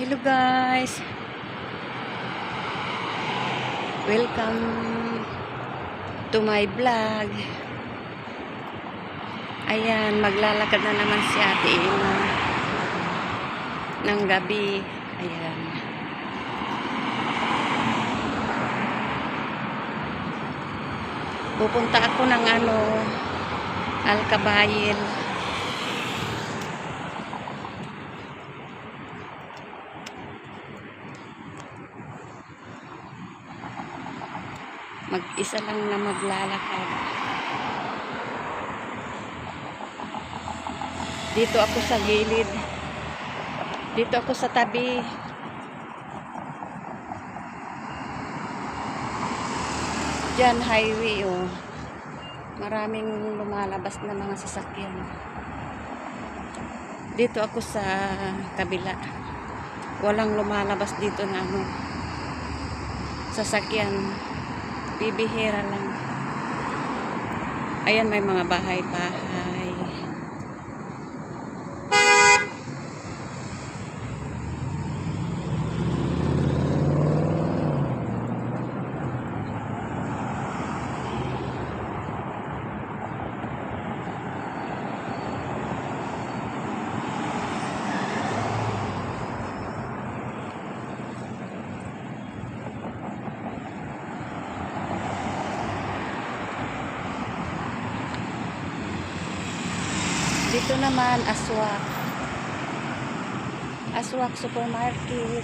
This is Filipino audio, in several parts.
Hello guys. Welcome to my vlog. Ayan, maglalakad na naman si Ate Ina ng gabi. Ayan. Pupunta ako ng ano, Alcabayel. Mag-isa lang na maglalakad. Dito ako sa gilid. Dito ako sa tabi. Diyan highway oh. Maraming lumalabas na mga sasakyan. Dito ako sa kabila. Walang lumalabas dito na ano sasakyan. Bibihira lang. Ayan may mga bahay-bahay. Dito naman, Aswak. Aswak Supermarket.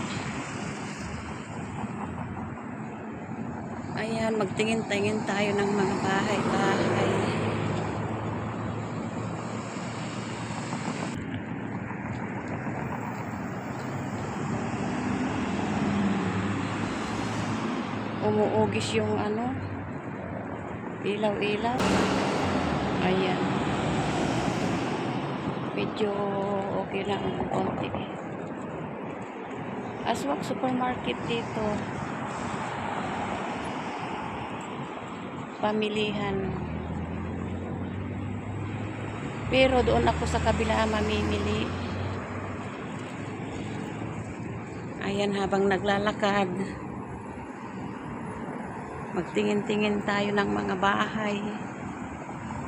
Ayan, magtingin-tingin tayo ng mga bahay-bahay. Umuugis yung ano, ilaw-ilaw. Ayan medyo okay lang ng konti. Aswak supermarket dito. Pamilihan. Pero doon ako sa kabila mamimili. Ayan habang naglalakad. Magtingin-tingin tayo ng mga bahay.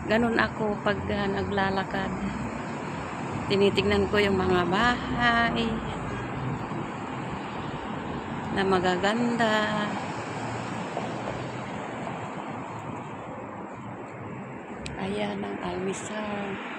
Ganun ako pag uh, naglalakad tinitignan ko yung mga bahay na magaganda. Ayan ang almisal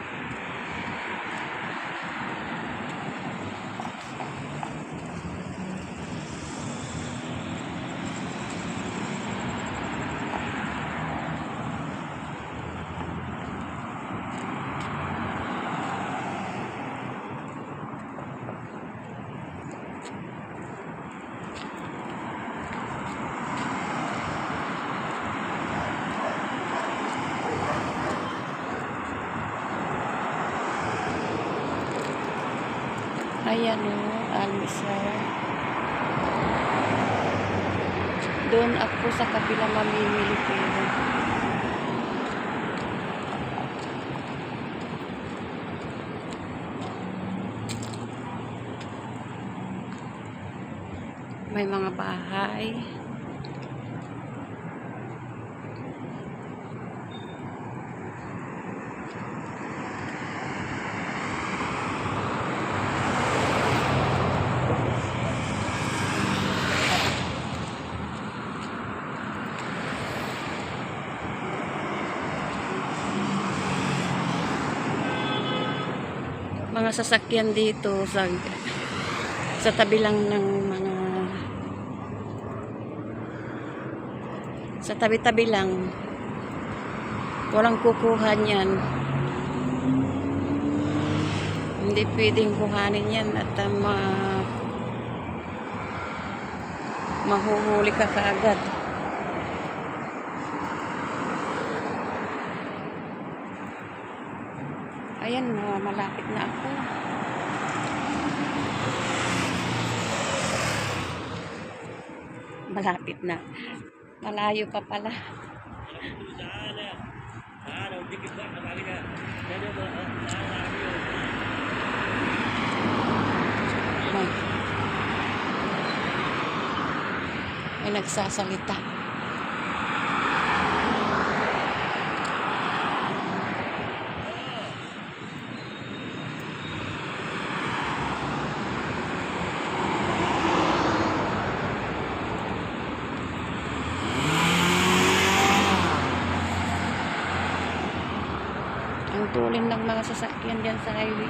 Ayan o, almisal. Doon ako sa kabila mamimili pero. May mga bahay. Mga sasakyan dito sa sa tabi lang ng mga sa tabi-tabi lang. Walang kukuha niyan. Hindi pwedeng kuhanin yan at uh, ma mahuhuli ka kaagad malapit na. Malayo pa pala. May nagsasalita. Tulin ng mga sasakyan dyan sa highway.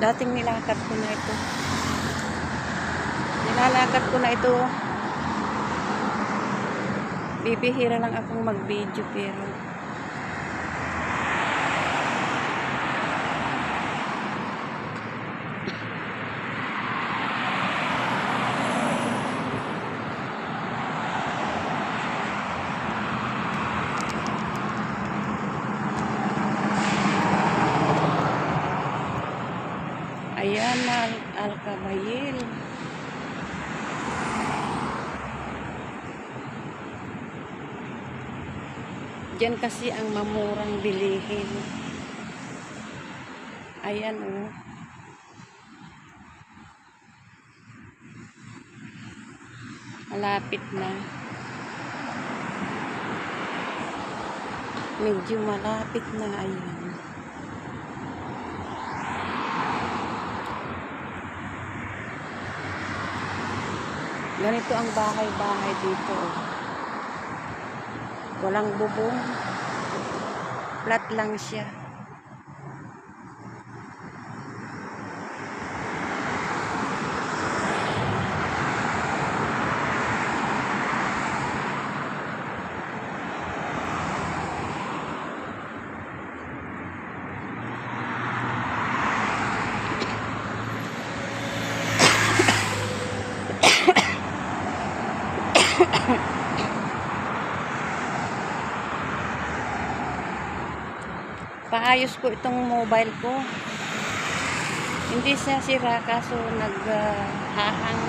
Dating nilakad ko na ito. Nilalakad ko na ito. Bibihira lang akong mag-video pero Ayan na Al Alcabayel. Diyan kasi ang mamurang bilihin. Ayan oh. Malapit na. Medyo malapit na ayan. Ganito ang bahay-bahay dito. Walang bubong. Flat lang siya. Paayos ko itong mobile ko. Hindi siya sira kaso naghahang.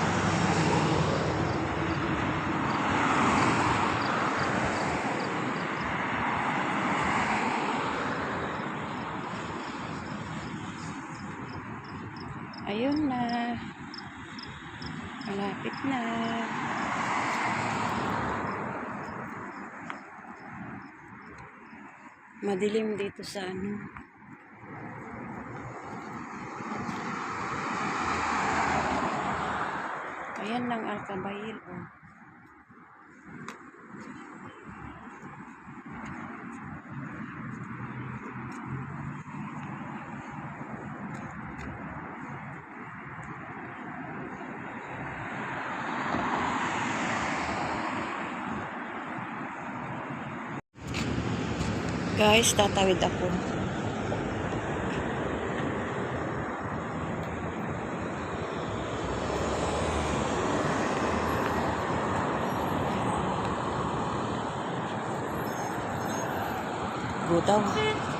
Ayun na. Malapit na. Madilim dito sa ano. Ayan lang Alcabayil oh. Guys, tatawid ako. Butaw.